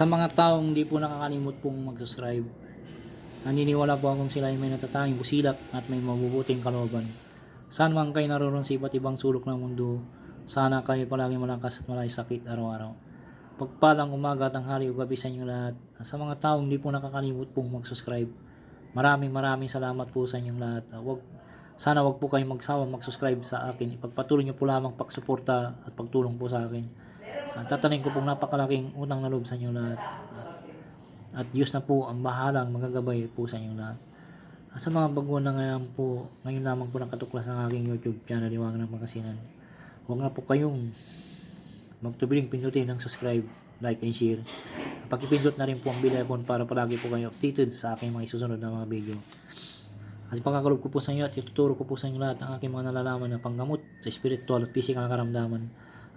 Sa mga taong hindi po nakakalimot pong mag-subscribe, naniniwala po akong sila ay may natatanging busilak at may mabubuting kalooban. Saan man kayo naroon sa iba't ibang sulok ng mundo, sana kayo palagi malakas at malay sakit araw-araw. Pagpalang umaga, tanghali o gabi sa inyo lahat. Sa mga taong hindi po nakakalimot pong mag-subscribe, maraming maraming salamat po sa inyong lahat. Wag, sana wag po kayong magsawa mag-subscribe sa akin. Ipagpatuloy niyo po lamang pagsuporta at pagtulong po sa akin. Uh, tatanin ko pong napakalaking utang na loob sa inyo lahat. At Diyos na po ang bahalang magagabay po sa inyo lahat. Uh, sa mga baguhan na ngayon po, ngayon lamang po nakatuklas ng aking YouTube channel, Iwangan ng Pangasinan. Huwag na po kayong magtubiling pindutin ng subscribe, like, and share. Pakipindot na rin po ang bell icon para palagi po kayo updated sa aking mga isusunod na mga video. At pagkakalob ko po sa inyo at ituturo ko po sa inyo lahat ang aking mga nalalaman na panggamot sa spiritual at physical na karamdaman.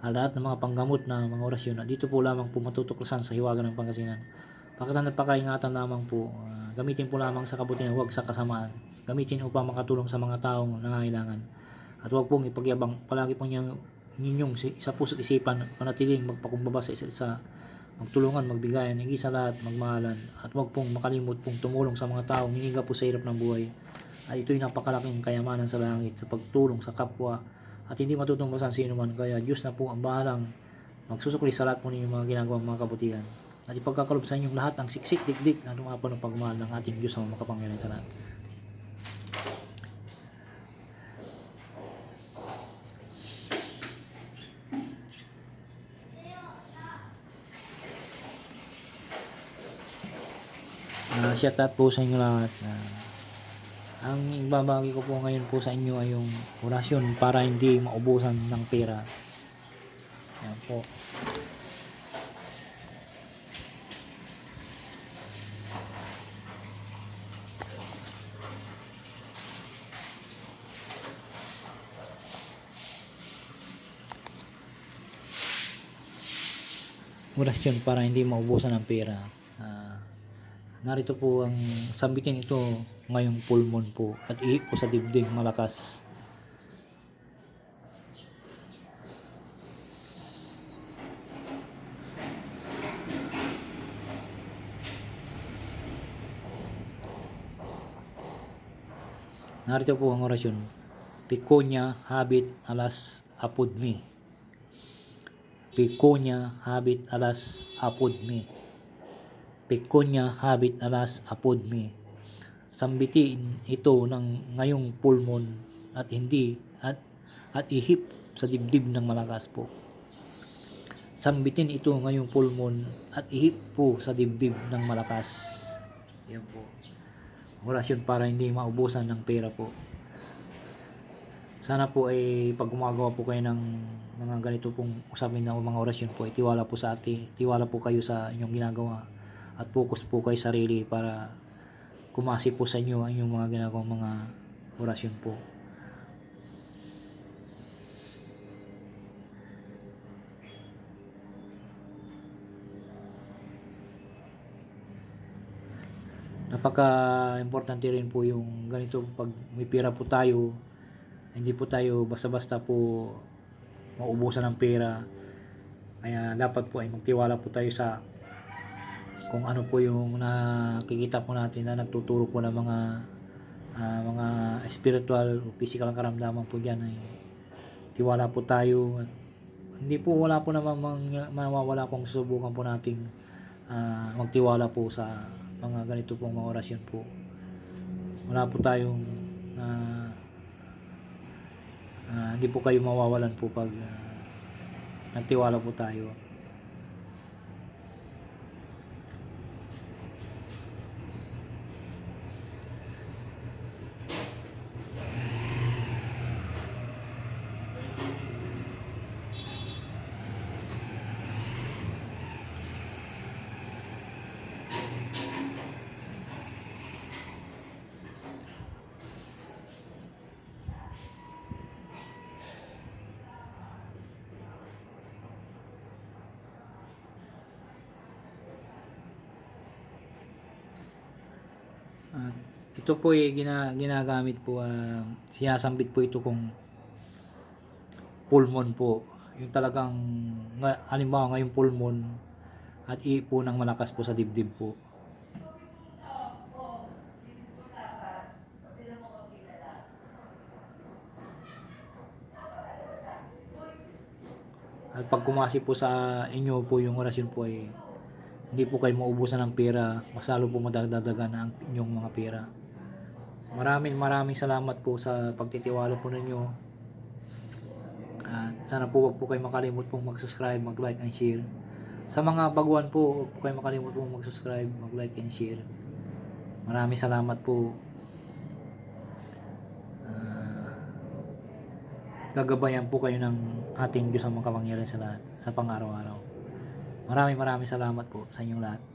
At lahat ng mga panggamot na mga orasyon at dito po lamang po matutuklasan sa hiwaga ng Pangasinan. Pakatan at pakaingatan lamang po. ah, gamitin po lamang sa kabutihan, huwag sa kasamaan. Gamitin upang makatulong sa mga taong nangangailangan. At huwag pong ipagyabang. Palagi po niyo ninyong si- sa puso't isipan manatiling magpakumbaba sa isa't isa magtulungan, magbigayan, higit sa lahat, magmahalan, at huwag pong makalimot pong tumulong sa mga taong hiniga po sa hirap ng buhay. At ito'y napakalaking kayamanan sa langit sa pagtulong sa kapwa at hindi matutumbasan sino man. Kaya Diyos na po ang bahalang magsusukli sa lahat po ninyong mga ginagawang mga kabutihan. At ipagkakalob sa inyong lahat ang siksik, dikdik, at umapo ng pagmahal ng ating Diyos ang makapangyarihan sa lahat. Uh, shout out po sa inyo lahat. Ah, ang ibabagi ko po ngayon po sa inyo ay yung orasyon para hindi maubusan ng pera. Yan po. Orasyon para hindi maubusan ng pera. Ah, Narito po ang sambitin ito ngayong full moon po at ihip po sa dibding malakas. Narito po ang orasyon. Piconia habit alas apud mi. Piconia habit alas apud mi. Pekonya habit alas apod me. Sambitin ito ng ngayong pulmon at hindi at at ihip sa dibdib ng malakas po. Sambitin ito ngayong pulmon at ihip po sa dibdib ng malakas. Yan po. Orasyon para hindi maubusan ng pera po. Sana po ay pag gumagawa po kayo ng mga ganito pong usapin na mga orasyon po, ay tiwala po sa ati, tiwala po kayo sa inyong ginagawa at focus po kayo sa sarili para kumasi po sa inyo ang inyong mga ginagawang mga orasyon po. Napaka-importante rin po yung ganito pag may pera po tayo, hindi po tayo basta-basta po maubusan ng pera. Kaya dapat po ay magtiwala po tayo sa kung ano po yung nakikita po natin na nagtuturo po ng mga ah, mga spiritual o physical ang karamdaman po diyan ay tiwala po tayo hindi po wala po namang mang- mawawala kung susubukan po nating ah, magtiwala po sa mga ganito pong mga orasyon po. Wala po tayong ah, ah, hindi po kayo mawawalan po pag ah, nagtiwala po tayo At ito po ay gina, ginagamit po, ah, sinasambit po ito kung pulmon po. Yung talagang, nga, halimbawa ngayong pulmon, at iipo ng malakas po sa dibdib po. At pag kumasi po sa inyo po yung orasyon po ay hindi po kayo maubusan ng pera, masalo po madagdagan ang inyong mga pera. Maraming maraming salamat po sa pagtitiwala po ninyo. At sana po wag po kayo makalimot pong mag-subscribe, mag-like and share. Sa mga baguhan po, wag po kayo makalimot pong mag-subscribe, mag-like and share. Maraming salamat po. Ah, gagabayan po kayo ng ating Diyos ang mga kapangyarihan sa lahat, sa pang-araw-araw. Maraming maraming salamat po sa inyong lahat.